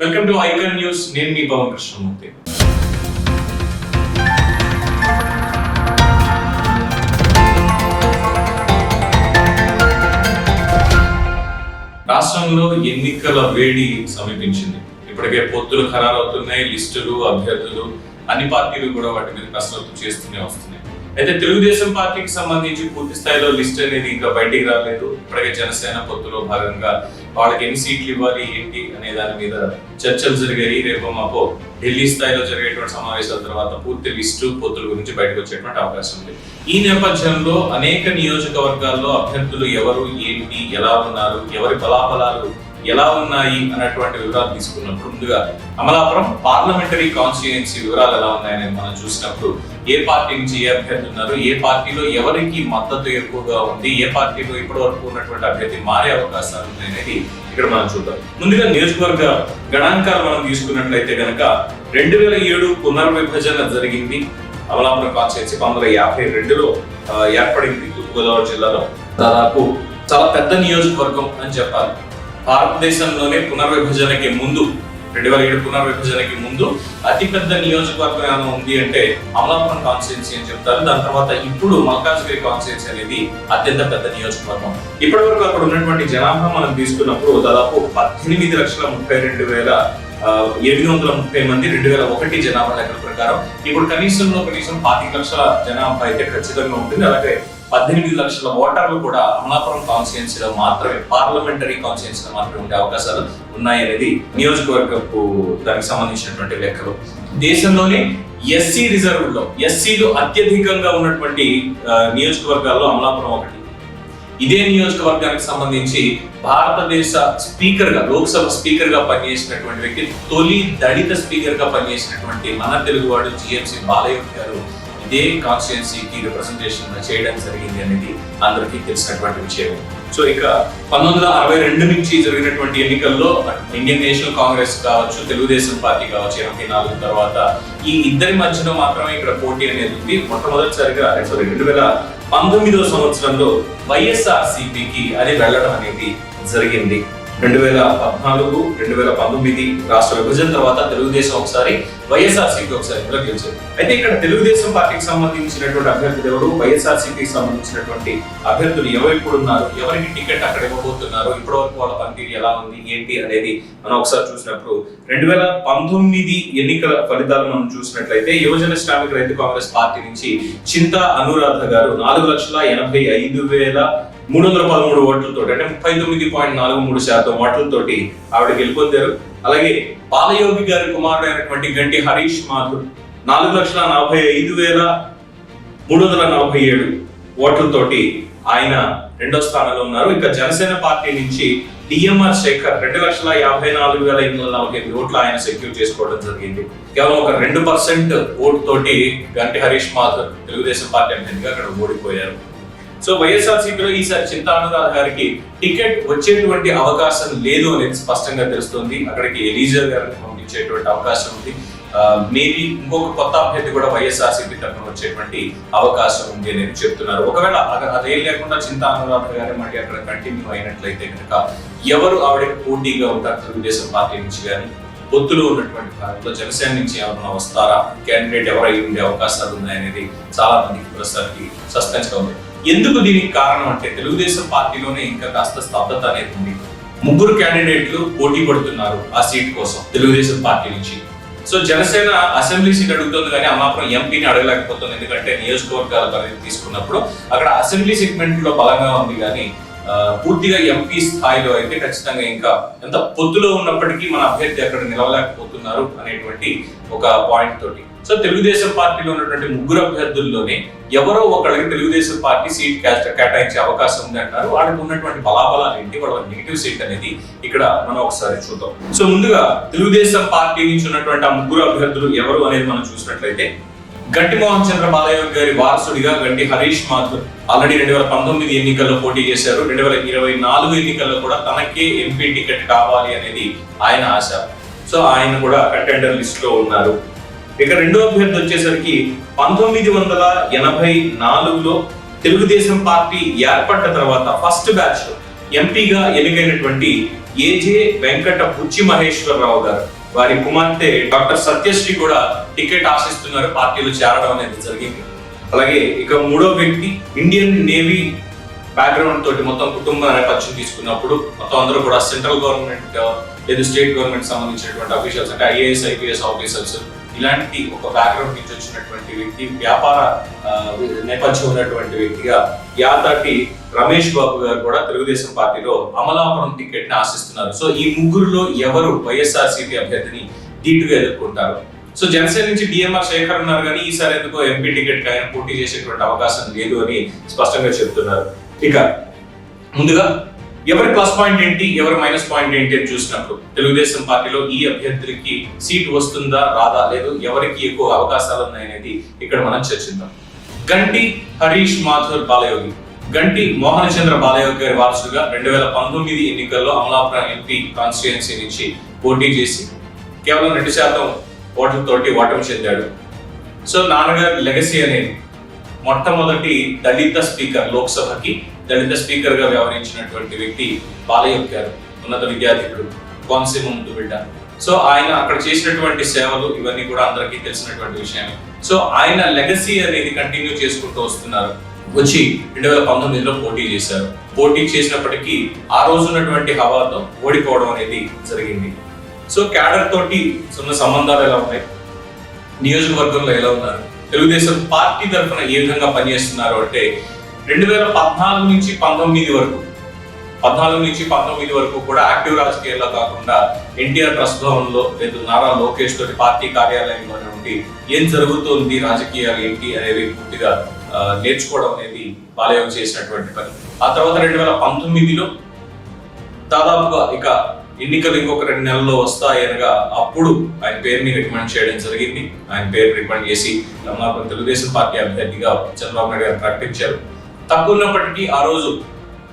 Welcome to icon news నేను మీ పవన్ కృష్ణమూర్తి. రాష్ట్రంలో ఎన్నికల వేడి సమీపించింది. ఇప్పటికే పొత్తులు ఖరారవుతున్నాయి లిస్టులు అభ్యర్థులు అన్ని పార్టీలు కూడా వాటి మీద కసరత్తు చేస్తూనే వస్తున్నాయి. అయితే తెలుగుదేశం పార్టీకి సంబంధించి పూర్తి స్థాయిలో లిస్ట్ అనేది ఇంకా బయటికి రాలేదు. ఇప్పటికే జనసేన పొత్తులో భాగంగా వాళ్ళకి ఎన్ని సీట్లు ఇవ్వాలి ఏంటి అనే దాని మీద చర్చలు జరిగాయి. రేపు మాకు ఢిల్లీ స్థాయిలో జరిగేటువంటి సమావేశాల తర్వాత పూర్తి లిస్టు పొత్తుల గురించి బయటకు వచ్చేటువంటి అవకాశం ఉంది. ఈ నేపథ్యంలో అనేక నియోజకవర్గాల్లో అభ్యర్థులు ఎవరు ఏంటి ఎలా ఉన్నారు ఎవరి బలాబలాలు ఎలా ఉన్నాయి అన్నటువంటి వివరాలు తీసుకున్నప్పుడు ముందుగా అమలాపురం పార్లమెంటరీ కాన్స్టిట్యుయెన్సీ వివరాలు ఎలా ఉన్నాయని మనం చూసినప్పుడు ఏ పార్టీ నుంచి ఏ అభ్యర్థి ఉన్నారు ఏ పార్టీలో ఎవరికి మద్దతు ఎక్కువగా ఉంది ఏ పార్టీలో ఇప్పటి వరకు ఉన్నటువంటి అభ్యర్థి మారే అవకాశాలు ఉన్నాయి అనేది ఇక్కడ మనం చూద్దాం. ముందుగా నియోజకవర్గ గణాంకాలు మనం తీసుకున్నట్లయితే గనక రెండు వేల ఏడు పునర్విభజన జరిగింది. అమలాపురం కాన్స్టిట్యున్సీ పంతొమ్మిది వందల యాభై రెండులో ఏర్పడింది తూర్పుగోదావరి జిల్లాలో. దాదాపు చాలా పెద్ద నియోజకవర్గం అని చెప్పాలి. భారతదేశంలోనే పునర్విభజనకి ముందు రెండు వేల ఏడు పునర్విభజనకి ముందు అతిపెద్ద నియోజకవర్గం ఏమైనా ఉంది అంటే అమలాపురం కాన్స్టిట్యున్సీ అని చెప్తారు. దాని తర్వాత ఇప్పుడు మల్కాజ్గిరి కాన్స్టిట్యున్సీ అనేది అత్యంత పెద్ద నియోజకవర్గం. ఇప్పటి వరకు అక్కడ ఉన్నటువంటి జనాభా మనం తీసుకున్నప్పుడు దాదాపు పద్దెనిమిది లక్షల ముప్పై రెండు వేల ఎనిమిది వందల ముప్పై మంది రెండు వేల ఒకటి జనాభా లెక్కల ప్రకారం. ఇప్పుడు కనీసంలో కనీసం పాతిక లక్షల జనాభా అయితే ఖచ్చితంగా ఉంటుంది. అలాగే పద్దెనిమిది లక్షల ఓటర్లు కూడా అమలాపురం కాన్స్టిట్యున్సీలో మాత్రమే పార్లమెంటరీ కాన్స్టిట్యున్సీలో మాత్రమే ఉండే అవకాశాలు ఉన్నాయి అనేది నియోజకవర్గపు దానికి సంబంధించినటువంటి లెక్కలు. దేశంలోనే ఎస్సీ రిజర్వ్లో ఎస్సీలు అత్యధికంగా ఉన్నటువంటి నియోజకవర్గాల్లో అమలాపురం ఒకటి. ఇదే నియోజకవర్గానికి సంబంధించి భారతదేశ స్పీకర్గా లోక్సభ స్పీకర్గా పనిచేసినటువంటి వ్యక్తి తొలి దళిత స్పీకర్గా పనిచేసినటువంటి మన తెలుగువాడు జిఎంసి బాలయ్య గారు ఏ కాన్స్టిట్యున్సీకి రిప్రజెంటేషన్ చేయడం జరిగింది అనేది అందరికీ తెలిసినటువంటి విషయం సో ఇక పంతొమ్మిది వందల అరవై రెండు నుంచి జరిగినటువంటి ఎన్నికల్లో ఇండియన్ నేషనల్ కాంగ్రెస్ కావచ్చు తెలుగుదేశం పార్టీ కావచ్చు ఎనభై నాలుగు తర్వాత ఈ ఇద్దరి మధ్యలో మాత్రమే ఇక్కడ పోటీ అనేది ఉంది. మొట్టమొదటిసారిగా సారీ రెండు వేల పంతొమ్మిదవ సంవత్సరంలో వైఎస్ఆర్ సిపికి అది వెళ్ళడం అనేది జరిగింది. రెండు వేల పద్నాలుగు రెండు వేల పంతొమ్మిది రాష్ట్ర విభజన తర్వాత తెలుగుదేశం ఒకసారి వైఎస్ఆర్సీపీ ఒకసారి కూడా గెలిచారు. అయితే ఇక్కడ తెలుగుదేశం పార్టీకి సంబంధించినటువంటి అభ్యర్థులు ఎవరు? వైఎస్ఆర్సీపీకి సంబంధించినటువంటి అభ్యర్థులు ఎవరు ఉన్నారు? ఎవరికి టికెట్ అక్కడ ఇవ్వబోతున్నారు? ఇప్పటి వరకు వాళ్ళ పనితీరు ఎలా ఉంది? ఏంటి అనేది మనం ఒకసారి చూసినప్పుడు రెండు వేల పంతొమ్మిది ఎన్నికల ఫలితాలు మనం చూసినట్లయితే యువజన శ్రామిక రైతు కాంగ్రెస్ పార్టీ నుంచి చింత అనురాధ గారు నాలుగు లక్షల ఎనభై ఐదు వేల మూడు వందల పదమూడు ఓట్లతో అంటే ముప్పై తొమ్మిది పాయింట్ నాలుగు మూడు శాతం ఓట్లతోటి ఆవిడ గెలుపొందారు. అలాగే బాలయోగి గారి కుమారుడు అయినటువంటి గంటి హరీష్ మాథుర్ నాలుగు లక్షల నలభై ఐదు వేల మూడు వందల నలభై ఏడు ఓట్లతోటి ఆయన రెండో స్థానంలో ఉన్నారు. ఇక జనసేన పార్టీ నుంచి డిఎంఆర్ శేఖర్ రెండు లక్షల యాభై నాలుగు వేల ఎనిమిది వందల నలభై ఎనిమిది ఓట్లు ఆయన సెక్యూర్ చేసుకోవడం జరిగింది. కేవలం ఒక రెండు పర్సెంట్ ఓటు తోటి గంటి హరీష్ మాథుర్ తెలుగుదేశం పార్టీ అభ్యర్థిగా అక్కడ ఓడిపోయారు. సో వైఎస్ఆర్సీపీలో ఈసారి చింతానురాధ గారికి టికెట్ వచ్చేటువంటి అవకాశం లేదు అనేది స్పష్టంగా తెలుస్తుంది. అక్కడికి ఎలీజర్ గారిని పంపించేటువంటి అవకాశం ఉంది. మేబీ ఇంకొక కొత్త అభ్యర్థి కూడా వైఎస్ఆర్సీపీ తరఫున వచ్చేటువంటి అవకాశం ఉంది అనేది చెప్తున్నారు. ఒకవేళ అదేం లేకుండా చింతా అనురాధ గారి మళ్ళీ అక్కడ కంటిన్యూ అయినట్లయితే కనుక ఎవరు ఆవిడకి పోటీగా ఉంటారు తెలుగుదేశం పార్టీ నుంచి కానీ పొత్తులో ఉన్నటువంటి భాగంలో జనసేన నుంచి ఎవరైనా వస్తారా? క్యాండిడేట్ ఎవరై ఉండే అవకాశాలు ఉన్నాయనేది చాలా మందికి ప్రస్తుతానికి సస్పెన్స్గా ఉంది. ఎందుకు దీనికి కారణం అంటే తెలుగుదేశం పార్టీలోనే ఇంకా కాస్త స్తబ్దత అనేది ఉంది. ముగ్గురు క్యాండిడేట్లు పోటీ పడుతున్నారు ఆ సీట్ కోసం తెలుగుదేశం పార్టీ నుంచి. సో జనసేన అసెంబ్లీ సీట్ అడుగుతుంది కానీ అమలాపురం ఎంపీని అడగలేకపోతుంది. ఎందుకంటే నియోజకవర్గాల పరిధి తీసుకున్నప్పుడు అక్కడ అసెంబ్లీ సెగ్మెంట్లో బలంగా ఉంది కానీ పూర్తిగా ఎంపీ స్థాయిలో అయితే ఖచ్చితంగా ఇంకా ఎంత పొత్తులో ఉన్నప్పటికీ మన అభ్యర్థి అక్కడ నిలవలేకపోతున్నారు అనేటువంటి ఒక పాయింట్ తోటి. సో తెలుగుదేశం పార్టీలో ఉన్నటువంటి ముగ్గురు అభ్యర్థుల్లోనే ఎవరో ఒకళ్ళకి తెలుగుదేశం పార్టీ సీట్ కేటాయించే అవకాశం ఉంది అంటారు వాళ్ళకి ఉన్నటువంటి బలాబలాలు ఏంటి? వాళ్ళ నెగిటివ్ సీట్ అనేది ఇక్కడ మనం ఒకసారి చూద్దాం. సో ముందుగా తెలుగుదేశం పార్టీ నుంచి ఉన్నటువంటి ఆ ముగ్గురు అభ్యర్థులు ఎవరు అనేది మనం చూసినట్లయితే గట్టి మోహన్ చంద్ర బాలయ్య గారి వారసుడిగా గంటి హరీష్ మాథుర్ ఆల్రెడీ రెండు వేల పంతొమ్మిది ఎన్నికల్లో పోటీ చేశారు. రెండు వేల ఇరవై నాలుగు ఎన్నికల్లో కూడా తనకే ఎంపీ టికెట్ కావాలి అనేది ఆయన ఆశ. సో ఆయన కూడా కంటెండర్ లిస్ట్లో ఉన్నారు. ఇక రెండో అభ్యర్థి వచ్చేసరికి పంతొమ్మిది వందల ఎనభై నాలుగులో తెలుగుదేశం పార్టీ ఏర్పడ్డ తర్వాత ఫస్ట్ బ్యాచ్ ఎంపీగా ఎన్నికైనటువంటి ఏజే వెంకట బుచ్చి మహేశ్వరరావు గారు. వారి కుమార్తె డాక్టర్ సత్యశ్రీ కూడా టికెట్ ఆశిస్తున్నారు పార్టీలో చేరడం అనేది జరిగింది. అలాగే ఇక మూడో వ్యక్తి ఇండియన్ నేవీ బ్యాక్గ్రౌండ్ తోటి మొత్తం కుటుంబ నేపథ్యం తీసుకున్నప్పుడు మొత్తం అందరూ కూడా సెంట్రల్ గవర్నమెంట్ లేదు స్టేట్ గవర్నమెంట్ సంబంధించినటువంటి అఫీషియల్స్ అంటే ఐఏఎస్ ఐపీఎస్ ఆఫీసర్స్ ఇలాంటి ఒక బ్యాక్గ్రౌండ్ నుంచి వచ్చినటువంటి వ్యక్తి వ్యాపార నేపథ్యం ఉన్నటువంటి వ్యక్తిగా యాదాటి రమేష్ బాబు గారు కూడా తెలుగుదేశం పార్టీలో అమలాపురం టికెట్ని ఆశిస్తున్నారు. సో ఈ ముగ్గురులో ఎవరు వైఎస్ఆర్సీపీ అభ్యర్థిని ధీటుగా ఎదుర్కొంటారు? సో జనసేన నుంచి డిఎంఆర్ శేఖర్ ఉన్నారు కానీ ఈసారి ఎందుకో ఎంపీ టికెట్ ఆయన పోటీ చేసేటువంటి అవకాశం లేదు అని స్పష్టంగా చెప్తున్నారు. ఇక ముందుగా ఎవరి ప్లస్ పాయింట్ ఏంటి ఎవరి మైనస్ పాయింట్ ఏంటి అని చూసినప్పుడు తెలుగుదేశం పార్టీలో ఈ అభ్యర్థికి సీట్ వస్తుందా రాదా లేదు ఎవరికి ఎక్కువ అవకాశాలు ఉన్నాయనేది ఇక్కడ మనం చర్చిద్దాం. గంటి హరీష్ మాథూర్ బాలయోగి. గంటి మోహన చంద్ర బాలయోగి గారి వారసుగా రెండు వేల పంతొమ్మిది ఎన్నికల్లో అమలాపురం ఎంపీ కాన్స్టిట్యుయెన్సీ నుంచి పోటీ చేసి కేవలం రెండు శాతం ఓట్లతోటి ఓటమి చెందాడు. సో నాన్నగారి లెగసీ అనేది మొట్టమొదటి దళిత స్పీకర్ లోక్సభకి దళిత స్పీకర్గా వ్యవహరించినటువంటి వ్యక్తి బాలయ్య గారు ఉన్నత విద్యార్థికుడు కోనసీమ ముందు బిడ్డ. సో ఆయన అక్కడ చేసినటువంటి సేవలు ఇవన్నీ కూడా అందరికీ తెలిసినటువంటి విషయమే. సో ఆయన లెగసీ అనేది కంటిన్యూ చేసుకుంటూ వస్తున్నారు. వచ్చి రెండు వేల పంతొమ్మిదిలో పోటీ చేశారు. పోటీ చేసినప్పటికీ ఆ రోజు ఉన్నటువంటి హవాతో ఓడిపోవడం అనేది జరిగింది. సో క్యాడర్ తోటి ఉన్న సంబంధాలు ఎలా ఉన్నాయి? నియోజకవర్గంలో ఎలా ఉన్నారు? తెలుగుదేశం పార్టీ తరఫున ఏ విధంగా పనిచేస్తున్నారు అంటే రెండు వేల పద్నాలుగు నుంచి పంతొమ్మిది వరకు పద్నాలుగు నుంచి పంతొమ్మిది వరకు కూడా యాక్టివ్ రాజకీయాల్లో కాకుండా ఎన్టీఆర్ ట్రస్ట్ భవన్లో లేదు నారా లోకేష్ తోటి పార్టీ కార్యాలయంలో ఉండి ఏం జరుగుతోంది రాజకీయాలు ఏంటి అనేది పూర్తిగా నేర్చుకోవడం అనేది బాలయోగం చేసినటువంటి పని. ఆ తర్వాత రెండు వేల పంతొమ్మిదిలో దాదాపుగా ఇక ఎన్నికలు ఇంకొక రెండు నెలల్లో వస్తాయి అనగా అప్పుడు ఆయన పేరుని రికమెండ్ చేయడం జరిగింది. ఆయన పేరు రికమెండ్ చేసి తెలుగుదేశం పార్టీ అభ్యర్థిగా చంద్రబాబు నాయుడు గారు ప్రకటించారు. తక్కువ ఉన్నప్పటికీ ఆ రోజు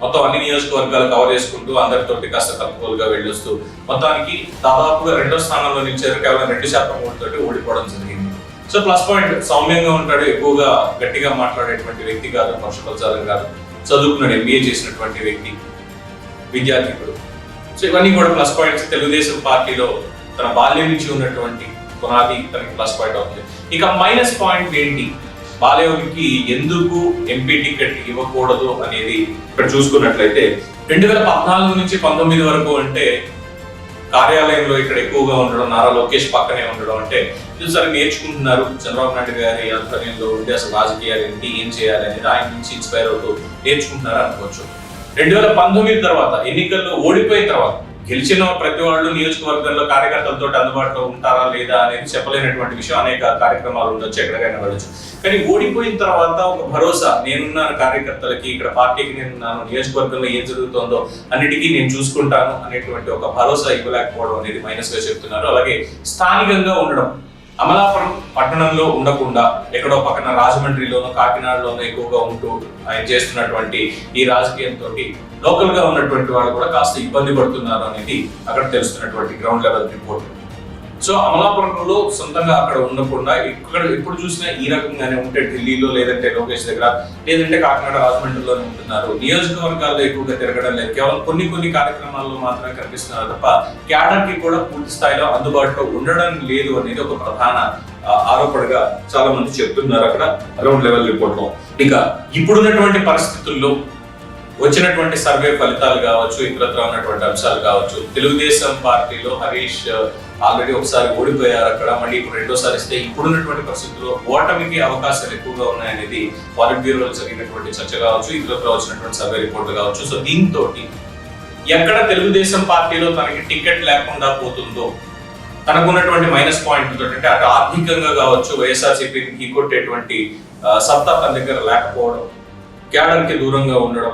మొత్తం అన్ని నియోజకవర్గాలు కవర్ చేసుకుంటూ అందరితోటి కాస్త తక్కువగా వెళ్ళొస్తూ మొత్తానికి దాదాపుగా రెండో స్థానంలో నిలిచారు. కేవలం రెండు శాతం ఓటుతోటి ఓడిపోవడం జరిగింది. సో ప్లస్ పాయింట్ సౌమ్యంగా ఉంటాడు ఎక్కువగా గట్టిగా మాట్లాడేటువంటి వ్యక్తి కాదు వర్షపల్చాలం కాదు చదువుకున్నాడు ఎంబీఏ చేసినటువంటి వ్యక్తి విద్యార్థికుడు. సో ఇవన్నీ కూడా ప్లస్ పాయింట్స్. తెలుగుదేశం పార్టీలో తన బాల్యం నుంచి ఉన్నటువంటి పునాది తనకి ప్లస్ పాయింట్ అవుతుంది. ఇక మైనస్ పాయింట్ ఏంటి? బాలయోగికి ఎందుకు ఎంపీ టికెట్ ఇవ్వకూడదు అనేది ఇక్కడ చూసుకున్నట్లయితే రెండు వేల పద్నాలుగు నుంచి పంతొమ్మిది వరకు అంటే కార్యాలయంలో ఇక్కడ ఎక్కువగా ఉండడం నారా లోకేష్ పక్కనే ఉండడం అంటే సరే నేర్చుకుంటున్నారు. చంద్రబాబు నాయుడు గారి ఆధ్వర్యంలో ఉంటే అసలు రాజకీయాలు ఏంటి ఏం చేయాలి అనేది ఆయన నుంచి ఇన్స్పైర్ అవుతూ నేర్చుకుంటున్నారు అనుకోవచ్చు. రెండు వేల పంతొమ్మిది తర్వాత ఎన్నికల్లో ఓడిపోయిన తర్వాత గెలిచిన ప్రతి వాళ్ళు నియోజకవర్గంలో కార్యకర్తలతో అందుబాటులో ఉంటారా లేదా అనేది చెప్పలేనటువంటి విషయం. అనేక కార్యక్రమాలు ఉండొచ్చు ఎక్కడికైనా వెళ్ళొచ్చు. కానీ ఓడిపోయిన తర్వాత ఒక భరోసా నేనున్నాను కార్యకర్తలకి ఇక్కడ పార్టీకి నేనున్నాను నియోజకవర్గంలో ఏం జరుగుతుందో అన్నిటికీ నేను చూసుకుంటాను అనేటువంటి ఒక భరోసా ఇవ్వలేకపోవడం అనేది మైనస్గా చెప్తున్నారు. అలాగే స్థానికంగా ఉండడం అమలాపురం పట్టణంలో ఉండకుండా ఎక్కడో పక్కన రాజమండ్రిలోనో కాకినాడలోనో ఎక్కువగా ఉంటూ ఆయన చేస్తున్నటువంటి ఈ రాజకీయంతో లోకల్గా ఉన్నటువంటి వాళ్ళు కూడా కాస్త ఇబ్బంది పడుతున్నారు అనేది అక్కడ తెలుస్తున్నటువంటి గ్రౌండ్ లెవెల్ రిపోర్ట్ సో అమలాపురంలో సొంతంగా అక్కడ ఉండకుండా ఇక్కడ ఎప్పుడు చూసినా ఈ రకంగానే ఉంటే ఢిల్లీలో లేదంటే లోకేష్ దగ్గర లేదంటే కాకినాడ రాజమండ్రిలోనే ఉంటున్నారు. నియోజకవర్గాల్లో ఎక్కువగా తిరగడం లేదు. కేవలం కొన్ని కొన్ని కార్యక్రమాల్లో మాత్రమే కనిపిస్తున్నారు తప్ప క్యాడర్కి కూడా పూర్తి స్థాయిలో అందుబాటులో ఉండడం లేదు అనేది ఒక ప్రధాన ఆరోపణగా చాలా మంది చెప్తున్నారు అక్కడ గ్రౌండ్ లెవెల్ రిపోర్ట్లో ఇక ఇప్పుడున్నటువంటి పరిస్థితుల్లో వచ్చినటువంటి సర్వే ఫలితాలు కావచ్చు ఇతరత్ర ఉన్నటువంటి అంశాలు కావచ్చు తెలుగుదేశం పార్టీలో హరీష్ uh, ఆల్రెడీ ఒకసారి ఓడిపోయారు అక్కడ మళ్ళీ ఇప్పుడు రెండోసారి ఇస్తే ఇప్పుడున్నటువంటి పరిస్థితుల్లో ఓటమికి అవకాశాలు ఎక్కువగా ఉన్నాయనేది పాలిట్ బ్యూరోలో జరిగినటువంటి చర్చ కావచ్చు ఇతరత్ర వచ్చినటువంటి సర్వే రిపోర్ట్ కావచ్చు. సో దీంతో ఎక్కడ తెలుగుదేశం పార్టీలో తనకి టికెట్ లేకుండా పోతుందో తనకున్నటువంటి మైనస్ పాయింట్ అంటే అటు ఆర్థికంగా కావచ్చు వైఎస్ఆర్సీపీకి కొట్టేటువంటి uh, సత్తా తన దగ్గర లేకపోవడం క్యాడర్ దూరంగా ఉండడం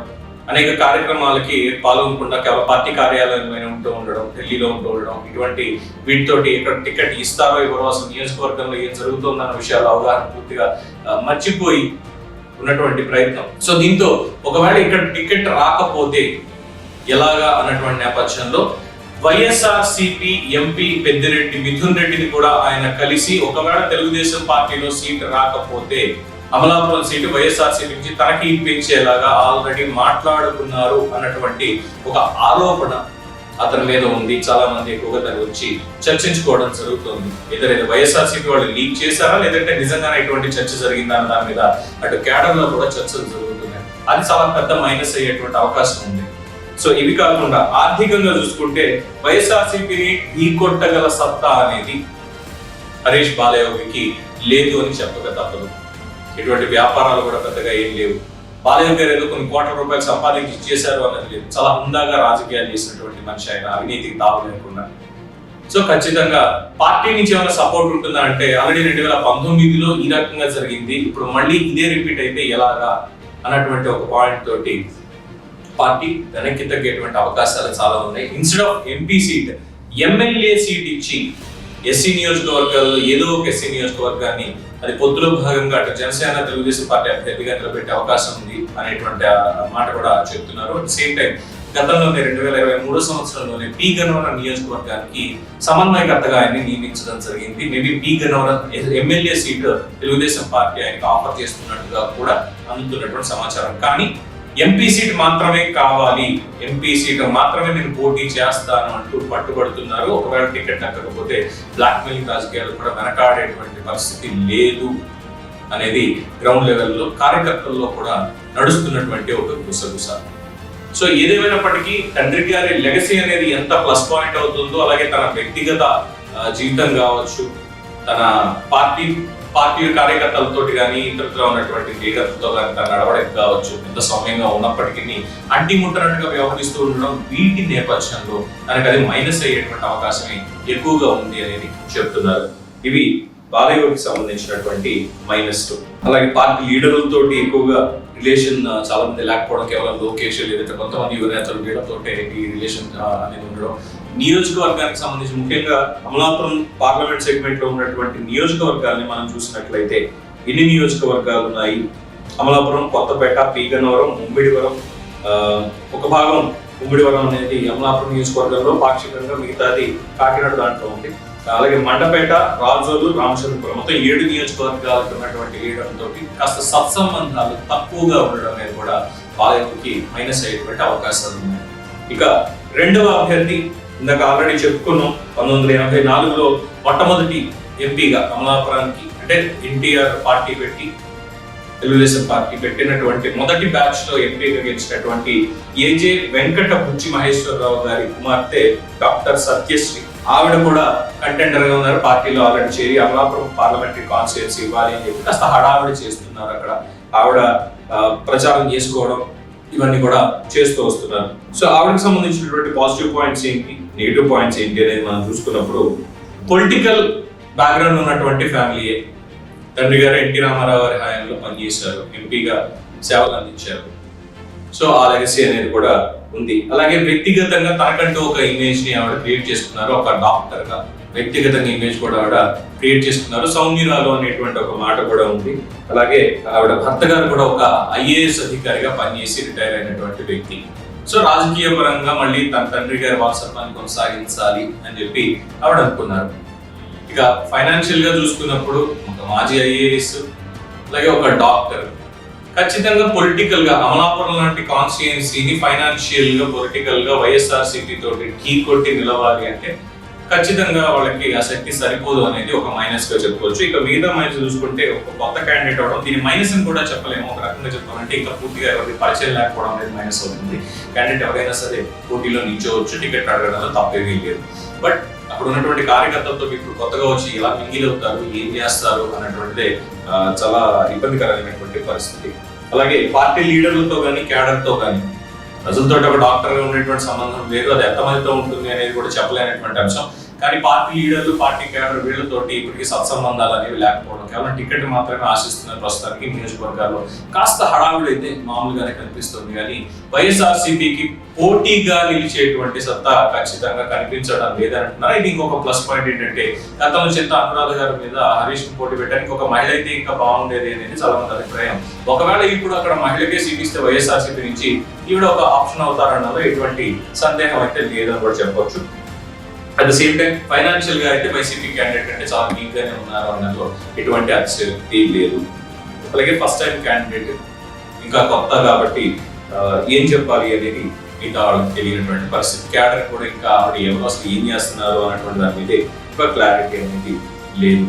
అనేక కార్యక్రమాలకి పాల్గొనకుండా పార్టీ కార్యాలయంలోనే ఉంటూ ఉండడం ఢిల్లీలో ఉంటూ ఉండడం ఇటువంటి వీటితోటి ఎక్కడ టికెట్ ఇస్తారో ఇవ్వరో అసలు నియోజకవర్గంలో ఏం జరుగుతుందన్న విషయాలు అవగాహన పూర్తిగా మర్చిపోయి ఉన్నటువంటి ప్రయత్నం. సో దీంతో ఒకవేళ ఇక్కడ టికెట్ రాకపోతే ఎలాగా అన్నటువంటి నేపథ్యంలో YSR CP MP Peddireddy Mithun రెడ్డిని కూడా ఆయన కలిసి ఒకవేళ తెలుగుదేశం పార్టీలో సీట్ రాకపోతే అమలాపురం సీటు వైఎస్ఆర్ నుంచి తనకి ఇప్పించేలాగా ఆల్రెడీ మాట్లాడుకున్నారు అన్నటువంటి ఒక ఆరోపణ అతని మీద ఉంది. చాలా మంది ఎక్కువగా దాన్ని వచ్చి చర్చించుకోవడం జరుగుతుంది. ఏదైతే వైఎస్ఆర్సీపీ వాళ్ళు లీక్ చేశారా? లేదంటే నిజంగానే ఎటువంటి చర్చ జరిగిందా అన్న దాని మీద అటు కేడర్లో లో కూడా చర్చలు జరుగుతున్నాయి. అది చాలా పెద్ద మైనస్ అయ్యేటువంటి అవకాశం ఉంది. సో ఇవి కాకుండా ఆర్థికంగా చూసుకుంటే వైఎస్ఆర్సీపీని ఢీ కొట్టగల సత్తా అనేది హరీష్ బాలయోగికి లేదు అని చెప్పక తప్పదు. ఎటువంటి వ్యాపారాలు కూడా పెద్దగా ఏం లేవు. బాలయ్య గారు ఏదో కొన్ని కోట్ల రూపాయలు సంపాదించి ఇచ్చేశారు అన్నది లేదు. చాలా హుందాగా రాజకీయాలు చేసినటువంటి మనిషి ఆయన అవినీతికి తావు లేకుండా సో ఖచ్చితంగా పార్టీ నుంచి ఏమైనా సపోర్ట్ ఉంటుందా అంటే ఆల్రెడీ రెండు వేల పంతొమ్మిదిలో ఈ రకంగా జరిగింది. ఇప్పుడు మళ్ళీ ఇదే రిపీట్ అయితే ఎలాగా అన్నటువంటి ఒక పాయింట్ తోటి పార్టీ వెనక్కి తగ్గేటువంటి అవకాశాలు చాలా ఉన్నాయి. Instead of MP seat MLA seat ఇచ్చి ఎస్సీ నియోజకవర్గాల్లో ఏదో ఒక ఎస్సీ నియోజకవర్గాన్ని అది పొత్తులో భాగంగా అటు జనసేన తెలుగుదేశం పార్టీ అభ్యర్థిగా నిలబెట్టే అవకాశం ఉంది అనేటువంటి మాట కూడా చెప్తున్నారు. అట్ సేమ్ టైం గతంలోనే రెండు వేల ఇరవై మూడో సంవత్సరంలోనే పి. గన్నవరం నియోజకవర్గానికి సమన్వయకర్తగా ఆయన్ని నియమించడం జరిగింది. Maybe P. Gannavaram MLA seat Telugu Desam party ఆయనకు ఆఫర్ చేస్తున్నట్టుగా కూడా అందుతున్నటువంటి సమాచారం. కానీ ఎంపీ సీట్ మాత్రమే కావాలి. ఎంపీ సీట్ మాత్రమే నేను పోటీ చేస్తాను అంటూ పట్టుబడుతున్నారు. ఒకవేళ టికెట్ దక్కకపోతే బ్లాక్ మెయిలింగ్ రాజకీయాలు కూడా వెనకాడేటువంటి పరిస్థితి లేదు అనేది గ్రౌండ్ లెవెల్లో కార్యకర్తల్లో కూడా నడుస్తున్నటువంటి ఒక గుసగుస. సో ఏదేమైనప్పటికీ తండ్రి గారి లెగసీ అనేది ఎంత ప్లస్ పాయింట్ అవుతుందో అలాగే తన వ్యక్తిగత జీవితం కావచ్చు తన పార్టీ పార్టీ కార్యకర్తలతో కానీ ఇతరత్ర ఉన్నటువంటి లీడర్లతో కానీ తన నడవడం కావచ్చు ఎంత సౌమ్యంగా ఉన్నప్పటికీ అంటి ముట్టనట్టుగా వ్యవహరిస్తూ ఉండడం వీటి నేపథ్యంలో తనకు అది మైనస్ అయ్యేటువంటి అవకాశమే ఎక్కువగా ఉంది అనేది చెప్తున్నారు. ఇవి బాలయ్యకి సంబంధించినటువంటి మైనస్ అలాగే పార్టీ లీడర్లతో ఎక్కువగా రిలేషన్ చాలా మంది లేకపోవడం కేవలం లోకేష్ లేదంటే కొంతమంది యువ నేతలు వీళ్ళతో ఈ రిలేషన్ అనేది ఉండడం నియోజకవర్గానికి సంబంధించి ముఖ్యంగా అమలాపురం పార్లమెంట్ సెగ్మెంట్లో ఉన్నటువంటి నియోజకవర్గాల్ని మనం చూసినట్లయితే ఎన్ని నియోజకవర్గాలు ఉన్నాయి? అమలాపురం కొత్తపేట పీగనవరం ముమ్మిడివరం ఒక భాగం ఉమ్మిడివరం అనేది అమలాపురం నియోజకవర్గంలో పాక్షికంగా మిగతాది కాకినాడ దాంట్లో ఉంది. అలాగే మండపేట రాజోలు రామచంద్రపురం మొత్తం ఏడు నియోజకవర్గాలకు ఉన్నటువంటి వేయడంతో కాస్త సత్సంబంధాలు తక్కువగా ఉండడం అనేది కూడా బాలయ్యకి మైనస్ అయ్యేటువంటి అవకాశాలు ఉన్నాయి. ఇక రెండవ అభ్యర్థి ఇందాక ఆల్రెడీ చెప్పుకున్నాం పంతొమ్మిది వందల ఎనభై నాలుగులో మొట్టమొదటి ఎంపీగా అమలాపురానికి అంటే ఎన్టీఆర్ పార్టీ పెట్టి తెలుగుదేశం పార్టీ పెట్టినటువంటి మొదటి బ్యాచ్లో ఎంపీగా గెలిచినటువంటి ఏజే వెంకట బుచ్చి మహేశ్వరరావు గారి కుమార్తె డాక్టర్ సత్యశ్రీ. ఆవిడ కూడా కంటెండర్గా ఉన్నారు పార్టీలో ఆల్రెడీ చేరి అమలాపురం పార్లమెంటరీ కాన్స్టిట్యున్సీ ఇవ్వాలి అని చెప్పి కాస్త హడావిడి చేస్తున్నారు అక్కడ. ఆవిడ ఆ, ప్రచారం చేసుకోవడం ఇవన్నీ కూడా చేస్తూ వస్తున్నారు. సో ఆవిడకి సంబంధించినటువంటి పాజిటివ్ పాయింట్స్ ఏంటి? నెగిటివ్ పాయింట్స్ ఏంటి అనేది మనం చూసుకున్నప్పుడు పొలిటికల్ బ్యాక్గ్రౌండ్ ఉన్నటువంటి ఫ్యామిలీయే తండ్రి గారు ఎన్టీ రామారావు గారి హయాంలో పనిచేశారు ఎంపీగా సేవలు అందించారు. సో ఆ లెగసీ అనేది కూడా ఉంది. అలాగే వ్యక్తిగతంగా తనకంటూ ఒక ఇమేజ్ని ఆవిడ క్రియేట్ చేసుకున్నారు ఒక డాక్టర్గా. వ్యక్తిగతంగా ఇమేజ్ కూడా ఆవిడ క్రియేట్ చేసుకున్నారు. సౌమ్యురాలు అనేటువంటి ఒక మాట కూడా ఉంది. అలాగే ఆవిడ భర్త గారు కూడా ఒక ఐఏఎస్ అధికారిగా పనిచేసి రిటైర్ అయినటువంటి వ్యక్తి. సో రాజకీయ పరంగా మళ్ళీ తన తండ్రి గారి వారసత్వాన్ని కొనసాగించాలి అని చెప్పి ఆవిడ అనుకున్నారు. ఇక ఫైనాన్షియల్గా చూసుకున్నప్పుడు ఒక మాజీ ఐఏఎస్ అలాగే ఒక డాక్టర్ ఖచ్చితంగా పొలిటికల్గా అమలాపురం లాంటి కాన్స్టిట్యుయెన్సీని ఫైనాన్షియల్గా పొలిటికల్గా వైఎస్ఆర్ సిపి తోటి ఢీ కొట్టి నిలవాలి అంటే ఖచ్చితంగా వాళ్ళకి ఆ శక్తి సరిపోదు అనేది ఒక మైనస్గా చెప్పుకోవచ్చు. ఇక మిగతా మైనస్ చూసుకుంటే ఒక కొత్త క్యాండిడేట్ అవడం దీని మైనస్ అని కూడా చెప్పలేము. ఒక రకంగా చెప్పాలంటే ఇంకా పూర్తిగా ఎవరికి పరిచయం లేకపోవడం అనేది మైనస్ అవుతుంది. క్యాండిడేట్ ఎవరైనా సరే పోటీలో నిల్చోవచ్చు టికెట్ అడగడంలో తప్పేమీ లేదు. బట్ అక్కడ ఉన్నటువంటి కార్యకర్తలతో ఇప్పుడు కొత్తగా వచ్చి ఎలా మింగిల్ అవుతారు ఏం చేస్తారు అన్నటువంటిదే చాలా ఇబ్బందికరమైనటువంటి పరిస్థితి. అలాగే పార్టీ లీడర్లతో కానీ క్యాడర్తో కానీ ప్రజలతో ఒక డాక్టర్గా ఉండేటువంటి సంబంధం లేదు. అది ఎంతమందితో ఉంటుంది అనేది కూడా చెప్పలేనటువంటి అంశం. కానీ పార్టీ లీడర్లు పార్టీ కేడర్ వీళ్ళతోటి ఇప్పటికీ సత్సంబంధాలు అనేవి లేకపోవడం కేవలం టికెట్ మాత్రమే ఆశిస్తున్నారు ప్రస్తుతానికి నియోజకవర్గాల్లో కాస్త హడావుడి అయితే మామూలుగానే కనిపిస్తుంది. కానీ వైఎస్ఆర్సీపీకి పోటీగా నిలిచేటువంటి సత్తా ఖచ్చితంగా కనిపించడం లేదంటున్నారు. ఇది ఇంకొక ప్లస్ పాయింట్ ఏంటంటే గతంలో చెత్త అనురాధ గారి మీద హరీష్ పోటీ పెట్టడానికి ఒక మహిళ అయితే ఇంకా బాగుండేది అనేది చాలా మంది అభిప్రాయం. ఒకవేళ ఇప్పుడు అక్కడ మహిళకే సీట్ ఇస్తే వైఎస్ఆర్సీపీ నుంచి ఈవిడ ఒక ఆప్షన్ అవుతారన్నదో ఎటువంటి సందేహం అయితే లేదని కూడా చెప్పొచ్చు. అట్ ద సేమ్ టైం ఫైనాన్షియల్గా అయితే వైసీపీ క్యాండిడేట్ అంటే చాలా వీక్ గానే ఉన్నారు అన్నట్లు ఎటువంటి ఏం లేదు. అలాగే ఫస్ట్ టైం క్యాండిడేట్ ఇంకా కొత్త కాబట్టి ఏం చెప్పాలి అనేది మిగతా వాళ్ళకి తెలియనటువంటి పరిస్థితి. క్యాడర్ కూడా ఇంకా ఆవిడ ఎవరు అసలు ఏం చేస్తున్నారు అన్నటువంటి దాని మీద ఇంకా క్లారిటీ అనేది లేదు.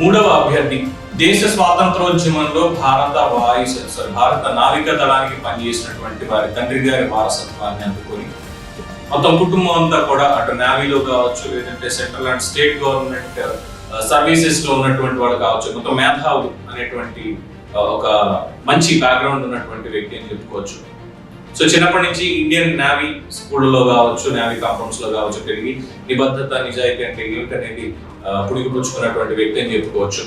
మూడవ అభ్యర్థి దేశ స్వాతంత్రోద్యమంలో భారత వాయు సారీ భారత నావికా దళానికి పనిచేసినటువంటి వారి తండ్రి గారి వారసత్వాన్ని అందుకొని మొత్తం కుటుంబం అంతా కూడా అటు నేవీలో కావచ్చు లేదంటే సెంట్రల్ అండ్ స్టేట్ గవర్నమెంట్ సర్వీసెస్లో ఉన్నటువంటి వాడు కావచ్చు మొత్తం మేధావులు అనేటువంటి uh, ఒక మంచి బ్యాక్గ్రౌండ్ ఉన్నటువంటి వ్యక్తి అని చెప్పుకోవచ్చు. సో చిన్నప్పటి నుంచి ఇండియన్ నేవీ స్కూల్లో కావచ్చు నేవీ కాంపౌండ్స్లో కావచ్చు పెరిగి నిబద్ధత నిజాయితీ అంటే ఏమిటనేది uh, ఆ, వ్యక్తి అని చెప్పుకోవచ్చు.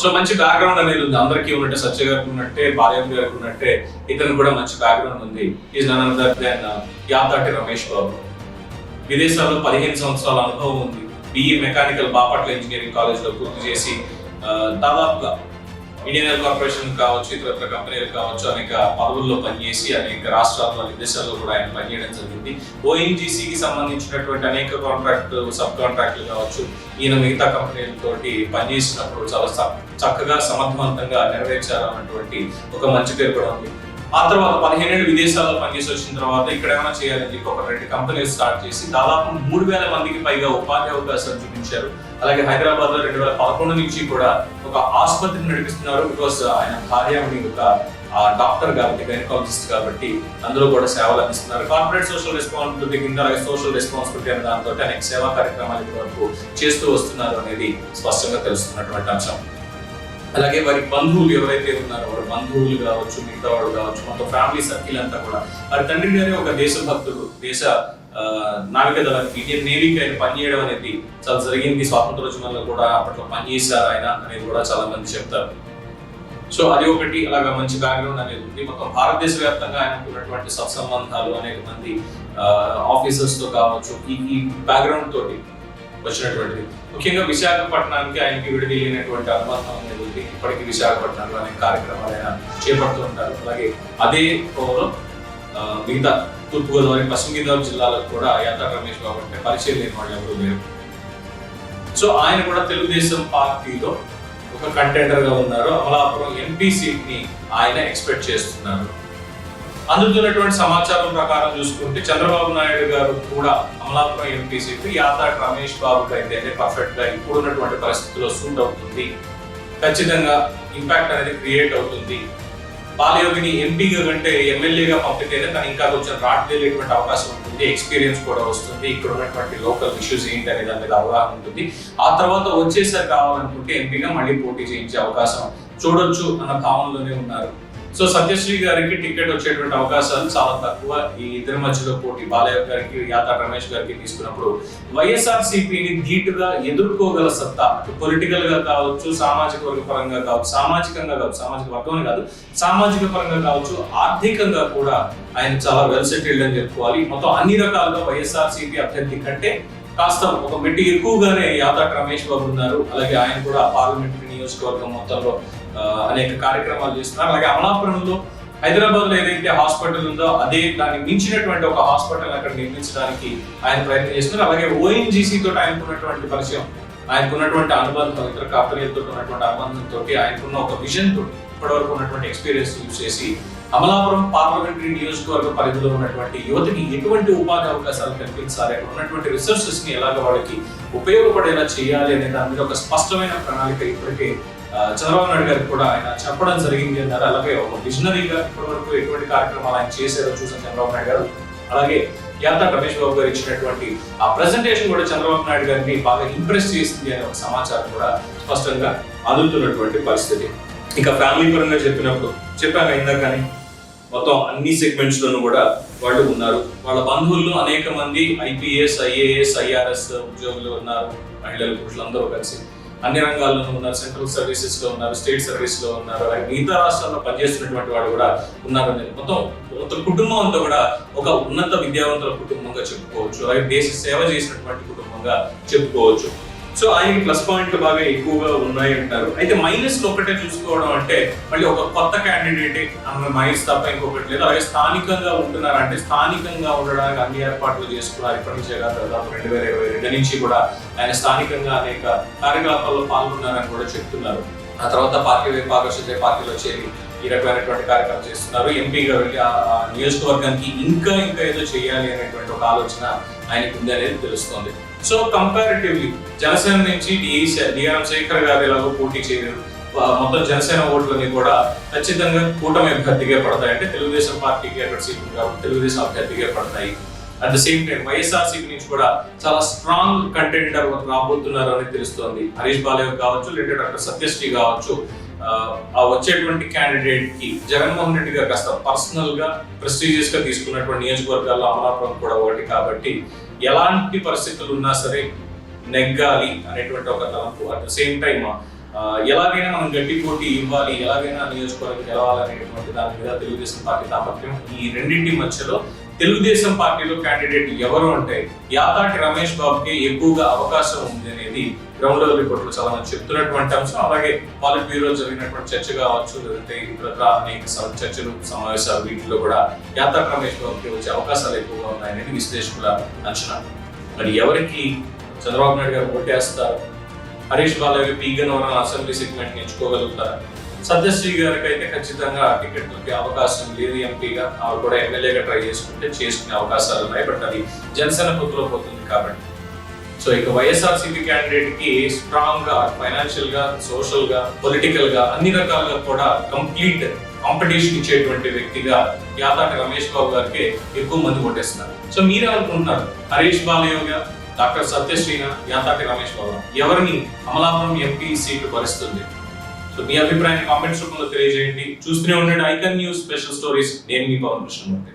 సో మంచి బ్యాక్గ్రౌండ్ అనేది ఉంది. అందరికీ ఉన్నట్టే సత్య గారికి ఉన్నట్టే బాలయ్య గారికి ఉన్నట్టే ఇతను కూడా మంచి బ్యాక్గ్రౌండ్ ఉంది. Is none other than Yadati Ramesh Babu. విదేశాల్లో పదిహేను సంవత్సరాల అనుభవం ఉంది. బిఈ మెకానికల్ బాపట్ల ఇంజనీరింగ్ కాలేజ్లో పూర్తి చేసి uh, దాదాపుగా ఇండియన్ ఆయిల్ కార్పొరేషన్ కావచ్చు ఇతర కంపెనీలు కావచ్చు అనేక పదవుల్లో పనిచేసి అనేక రాష్ట్రాల్లో విదేశాల్లో కూడా ఆయన పనిచేయడం జరిగింది. ఓఎన్జీసీకి సంబంధించినటువంటి అనేక కాంట్రాక్ట్ సబ్ కాంట్రాక్ట్లు కావచ్చు ఈయన మిగతా కంపెనీలతోటి పనిచేసినప్పుడు చాలా చక్కగా సమర్థవంతంగా నెరవేర్చారు అన్నటువంటి ఒక మంచి పేరు కూడా ఉంది. ఆ తర్వాత పదిహేనేళ్ళు విదేశాల్లో పనిచేసి వచ్చిన తర్వాత ఇక్కడ ఏమైనా చేయాలని చెప్పి ఒక రెండు కంపెనీలు స్టార్ట్ చేసి దాదాపు మూడు వేల మందికి పైగా ఉపాధి అవకాశాలు చూపించారు. అలాగే హైదరాబాద్లో రెండు వేల పదకొండు నుంచి కూడా ఒక ఆసుపత్రిని నడిపిస్తున్నారు. బికాస్ uh, ఆయన భార్య ఒక ఆ, డాక్టర్ కాబట్టి గైనకాలజిస్ట్ కాబట్టి అందులో కూడా సేవలు అందిస్తున్నారు. కార్పొరేట్ సోషల్ రెస్పాన్సిబిలిటీ కింద అలాగే సోషల్ రెస్పాన్సిబిలిటీ అనే దాంతో అనేక సేవా కార్యక్రమాలు ఇప్పటి వరకు చేస్తూ వస్తున్నారు అనేది స్పష్టంగా తెలుస్తున్నటువంటి అంశం. అలాగే వారి బంధువులు ఎవరైతే ఉన్నారో వారి బంధువులు కావచ్చు మిగతా వాళ్ళు కావచ్చు కొంత ఫ్యామిలీ సర్కిల్ అంతా కూడా. వారి తండ్రి గారే ఒక దేశభక్తుడు దేశ నావిక దళానికి ఇండియన్ నేవీకి ఆయన పనిచేయడం అనేది చాలా జరిగింది. స్వాతంత్రోద్యమంలో కూడా అప్పట్లో పనిచేశారు ఆయన అనేది కూడా చాలా మంది చెప్తారు. సో అది ఒకటి అలాగా మంచి బ్యాక్గ్రౌండ్ అనేది ఉంది. మొత్తం భారతదేశ వ్యాప్తంగా ఆయనకు ఉన్నటువంటి సత్సంబంధాలు అనేక మంది ఆఫీసర్స్తో కావచ్చు ఈ ఈ బ్యాక్గ్రౌండ్ తోటి వచ్చినటువంటిది. ముఖ్యంగా విశాఖపట్నానికి ఆయనకి విడదీయనటువంటి అనుబంధం అనేది ఇప్పటికీ విశాఖపట్నంలో అనేక కార్యక్రమాలు ఆయన చేపడుతూ ఉంటారు. అలాగే అదే కోవలో మిగతా తూర్పుగోదావరి పశ్చిమ గోదావరి జిల్లాలకు కూడా యాత్ర రమేష్ బాబు అంటే పరిచయం లేని వాళ్ళు ఎవరు లేరు. సో ఆయన కూడా తెలుగుదేశం పార్టీలో ఒక కంటెండర్గా ఉన్నారు. అమలాపురం ఎంపీ సీట్ని ఆయన ఎక్స్పెక్ట్ చేస్తున్నారు. అందుతున్నటువంటి సమాచారం ప్రకారం చూసుకుంటే చంద్రబాబు నాయుడు గారు కూడా అమలాపురం ఎంపీ యాత్ర రమేష్ బాబుకి అయితే పర్ఫెక్ట్గా ఇప్పుడున్నటువంటి పరిస్థితుల్లో సూట్ అవుతుంది. ఖచ్చితంగా ఇంపాక్ట్ అనేది క్రియేట్ అవుతుంది. బాలయోగిని ఎంపీగా కంటే ఎమ్మెల్యేగా పంపితేనే తను ఇంకా కొంచెం రాట్లేటువంటి అవకాశం ఉంటుంది. ఎక్స్పీరియన్స్ కూడా వస్తుంది. ఇక్కడ ఉన్నటువంటి లోకల్ ఇష్యూస్ ఏంటి అనే దాని మీద అవగాహన ఉంటుంది. ఆ తర్వాత వచ్చేసరి కావాలనుకుంటే ఎంపీగా మళ్ళీ పోటీ చేయించే అవకాశం చూడొచ్చు అన్న భావనలోనే ఉన్నారు. సో సత్యశ్రీ గారికి టికెట్ వచ్చేటువంటి అవకాశాలు చాలా తక్కువ. ఈ ఇద్దరి మధ్యలో పోటీ బాలయ్య గారికి యాతా రమేష్ గారికి తీసుకున్నప్పుడు వైఎస్ఆర్ సిపిని ధీటుగా ఎదుర్కోగల సత్తా అటు పొలిటికల్గా కావచ్చు సామాజిక వర్గ పరంగా కావచ్చు సామాజికంగా కావచ్చు సామాజిక వర్గం కాదు సామాజిక పరంగా కావచ్చు ఆర్థికంగా కూడా ఆయన చాలా వెల్ సెటిల్డ్ అని చెప్పుకోవాలి. మొత్తం అన్ని రకాలుగా వైఎస్ఆర్ సిపి అభ్యర్థి కంటే కాస్త ఒక మెట్టి ఎక్కువగానే యాతాట్ రమేష్ బాబు ఉన్నారు. అలాగే ఆయన కూడా పార్లమెంటరీ నియోజకవర్గం మొత్తంలో అనేక కార్యక్రమాలు చేస్తున్నారు. అలాగే అమలాపురంలో హైదరాబాద్లో ఏదైతే హాస్పిటల్ ఉందో అదే దాన్ని మించినటువంటి ఒక హాస్పిటల్ అక్కడ నిర్మించడానికి ఆయన ప్రయత్నం చేస్తున్నారు. అలాగే ఓఎన్జీసీ తోటి ఆయనకున్నటువంటి పరిచయం ఆయనకున్నటువంటి అనుబంధం ఇతర కంపెనీలతో ఉన్నటువంటి అనుబంధంతో ఆయనకున్న ఒక విజన్ తోటి ఇప్పటివరకు ఉన్నటువంటి ఎక్స్పీరియన్స్ యూజ్ చేసి అమలాపురం పార్లమెంటరీ నియోజకవర్గ పరిధిలో ఉన్నటువంటి యువతకి ఎటువంటి ఉపాధి అవకాశాలు కల్పించాలి అక్కడ ఉన్నటువంటి రిసోర్సెస్ని ఎలాగ వాళ్ళకి ఉపయోగపడేలా చేయాలి అనే దాని మీద ఒక స్పష్టమైన ప్రణాళిక ఇప్పటికే చంద్రబాబు నాయుడు గారికి కూడా ఆయన చెప్పడం జరిగింది అన్నారు. అలాగే ఒక విజనరీగా ఇప్పటివరకు ఎటువంటి కార్యక్రమాలు ఆయన చేశారో చూసిన చంద్రబాబు నాయుడు గారు. అలాగే యాత్ర రమేష్ బాబు గారు ఇచ్చినటువంటి ఆ ప్రెజెంటేషన్ కూడా చంద్రబాబు నాయుడు గారిని బాగా ఇంప్రెస్ చేసింది అనే ఒక సమాచారం కూడా స్పష్టంగా అందుతున్నటువంటి పరిస్థితి. ఇంకా ఫ్యామిలీ పరంగా చెప్పినప్పుడు చెప్పాను ఇందాక కానీ మొత్తం అన్ని సెగ్మెంట్స్ లోనూ కూడా వాళ్ళు ఉన్నారు. వాళ్ళ బంధువుల్లో అనేక మంది ఐపీఎస్ ఐఏఎస్ ఐఆర్ఎస్ ఉద్యోగులు ఉన్నారు. మహిళలు పురుషులందరూ కలిసి. అన్ని రంగాల్లోనూ ఉన్నారు సెంట్రల్ సర్వీసెస్లో ఉన్నారు స్టేట్ సర్వీస్లో ఉన్నారు అలాగే మిగతా రాష్ట్రాల్లో పనిచేస్తున్నటువంటి వాడు కూడా ఉన్నారు. అనేది మొత్తం మొత్తం కుటుంబం అంతా కూడా ఒక ఉన్నత విద్యావంతుల కుటుంబంగా చెప్పుకోవచ్చు అలాగే దేశ సేవ చేసినటువంటి కుటుంబంగా చెప్పుకోవచ్చు. సో ఆయన ప్లస్ పాయింట్లు బాగా ఎక్కువగా ఉన్నాయి అంటారు. అయితే మైనస్ ఒకటే చూసుకోవడం అంటే మళ్ళీ ఒక కొత్త క్యాండిడేట్ అన్న మైనస్ తప్ప ఇంకొకటి లేదు. అలాగే స్థానికంగా ఉంటున్నారు అంటే స్థానికంగా ఉండడానికి అన్ని ఏర్పాట్లు చేసుకున్నారు. ఇప్పటి నుంచే కాదు దాదాపు రెండు వేల ఇరవై రెండు నుంచి కూడా ఆయన స్థానికంగా అనేక కార్యకలాపాల్లో పాల్గొన్నారని కూడా చెప్తున్నారు. ఆ తర్వాత పార్టీ వైపు ఆకర్షించే పార్టీలో చేరి ఈ రకమైనటువంటి కార్యక్రమం చేస్తున్నారు. ఎంపీగా వెళ్ళి ఆ నియోజకవర్గానికి ఇంకా ఇంకా ఏదో చేయాలి అనేటువంటి ఒక ఆలోచన ఆయనకు ఉంది అనేది తెలుస్తోంది. సో కంపారిటివ్లీ జనసేన నుంచి డిఆర్ఎం శేఖర్ గారు ఎలాగో పోటీ చేయలేరు మొత్తం జనసేన ఓట్లని కూడా ఖచ్చితంగా కూటమి అభ్యర్థిగా పడతాయి అంటే తెలుగుదేశం పార్టీకి అక్కడ సీట్లు కాబట్టి తెలుగుదేశం అభ్యర్థిగా పడతాయి. At the same time YSRCP నుంచి కూడా చాలా స్ట్రాంగ్ కంటెండర్ రాబోతున్నారు అని తెలుస్తోంది. హరీష్ బాలయ్య కావచ్చు లేదా డాక్టర్ సత్యశ్రీ కావచ్చు ఆ, వచ్చేటువంటి క్యాండిడేట్కి జగన్మోహన్ రెడ్డి గారు కాస్త పర్సనల్గా ప్రెస్టీజియస్గా తీసుకున్నటువంటి నియోజకవర్గాల్లో అమలాపురం కూడా ఒకటి కాబట్టి ఎలాంటి పరిస్థితులు ఉన్నా సరే నెగ్గాలి అనేటువంటి ఒక తలంపు. అట్ ద సేమ్ టైం ఎలాగైనా మనం గట్టి పోటీ ఇవ్వాలి ఎలాగైనా నియోజకవర్గం గెలవాలనేటువంటి దాని మీద తెలుగుదేశం పార్టీ తాపత్రయం. ఈ రెండింటి మధ్యలో తెలుగుదేశం పార్టీలో క్యాండిడేట్ ఎవరు అంటే యాతాటి రమేష్ బాబుకి ఎక్కువగా అవకాశం ఉంది అనేది గ్రౌండ్ లెవెల్ రిపోర్ట్లు చాలా మంది చెప్తున్నటువంటి అంశం. అలాగే పాలిట్ బ్యూరో జరిగినటువంటి చర్చ కావచ్చు లేదంటే ఇతరత్ర అనేక చర్చలు సమావేశాలు వీటిలో కూడా యాత్రాక్రమేశ్వరంకి వచ్చే అవకాశాలు ఎక్కువగా ఉన్నాయనేది విశ్లేషకుల అంచనా. మరి ఎవరికి చంద్రబాబు నాయుడు గారు ఓటేస్తారు హరీష్ బాలయ్య పీగనవరం అసెంబ్లీ సెగ్మెంట్ ఎంచుకోగలుగుతారు? సత్యశ్రీ గారికి అయితే ఖచ్చితంగా టికెట్ దొరికే అవకాశం లేదు ఎంపీగా. ఆవిడ కూడా ఎమ్మెల్యేగా ట్రై చేసుకుంటే చేసుకునే అవకాశాలు ఉన్నాయి బట్ అది జనసేన పొత్తులో పోతుంది కాబట్టి సో ఇక వైఎస్ఆర్సీపీ క్యాండిడేట్కి స్ట్రాంగ్గా ఫైనాన్షియల్గా సోషల్గా పొలిటికల్గా అన్ని రకాలుగా కూడా కంప్లీట్ కాంపిటీషన్ ఇచ్చేటువంటి వ్యక్తిగా యాతాటి రమేష్ బాబు గారికి ఎక్కువ మంది ఓటేస్తున్నారు సో మీరేమనుకుంటున్నారు హరీష్ బాలయోగ డాక్టర్ సత్యశ్రీన యాతాటి రమేష్ బాబు ఎవరిని అమలాపురం ఎంపీ సీటు భరిస్తుంది? సో మీ అభిప్రాయాన్ని కామెంట్స్ రూపంలో తెలియజేయండి. చూస్తూనే ఉండండి ఐకన్ న్యూస్ స్పెషల్ స్టోరీస్. నేను మీ పవన్ కృష్ణమూర్తి.